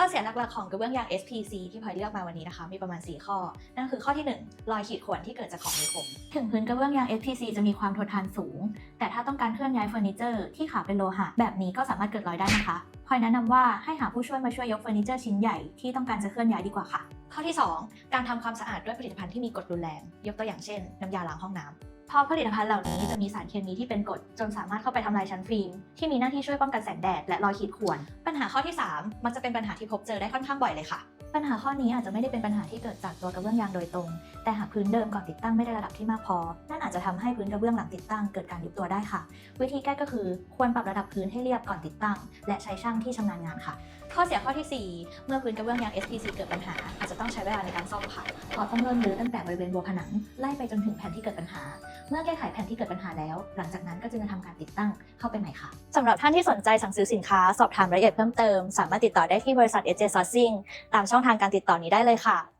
ข้อเสียหลักๆของกระเบื้องยาง SPC ที่พลอยเลือกมาวันนี้นะคะ มีประมาณ 4 ข้อ นั่นคือข้อที่ 1 รอยขีดข่วนที่เกิดจากของมีคม ถึงพื้นกระเบื้องยาง SPC จะมีความทนทานสูง แต่ถ้าต้องการเคลื่อนย้ายเฟอร์นิเจอร์ที่ขาเป็นโลหะ แบบนี้ก็สามารถเกิดรอยได้นะคะพลอยแนะนำว่าให้หาผู้ช่วยมาช่วยยกเฟอร์นิเจอร์ชิ้นใหญ่ที่ต้องการจะเคลื่อนย้ายดีกว่าค่ะ ข้อที่ 2 การทำความสะอาดด้วยผลิตภัณฑ์ที่มีกรดรุนแรง ยกตัวอย่างเช่น น้ำยาล้างห้องน้ำเพราะผลิตภัณฑ์เหล่านี้จะมีสารเคมีที่เป็นกรดจนสามารถเข้าไปทำลายชั้นฟิล์มที่มีหน้าที่ช่วยป้องกันแสงแดดและรอยขีดข่วน หาข้อที่ 3 มักจะเป็นปัญหาที่พบเจอได้ค่อนข้างบ่อยเลยค่ะ ปัญหาข้อนี้อาจจะไม่ได้เป็นปัญหาที่เกิดจากตัวกระเบื้องยางโดยตรง แต่หากพื้นเดิมก่อนติดตั้งไม่ได้ระดับที่มากพอ นั่นอาจจะทำให้พื้นกระเบื้องหลังติดตั้งเกิดการยุบตัวได้ค่ะ วิธีแก้ก็คือควรปรับระดับพื้นให้เรียบก่อนติดตั้ง และใช้ช่างที่ชำนาญงานค่ะ ข้อเสียข้อทีสี่ 4 เมื่อพื้นกระเบื้องยาง SPC เกิดปัญหา อาจจะต้องใช้เวลาในการซ่อมค่ะเพราะต้องเริ่มรื้อตั้งแต่บริเวณบัวผนังไล่ไปจนถึงแผ่นที่เกิดปัญหาเมื่อแก้ไขแผ่นที่เกิดปัญหาแล้ว หลังจากนั้นก็จึงจะทำการติดตั้งเข้าไปใหม่ค่ะสำหรับท่านที่สนใจสั่งซื้อสินค้าสอบถามรายละเอียดเพิ่มเติม สามารถติดต่อได้ที่บริษัท SJ Sourcing ตามช่องทางการติดต่อนี้ได้เลยค่ะ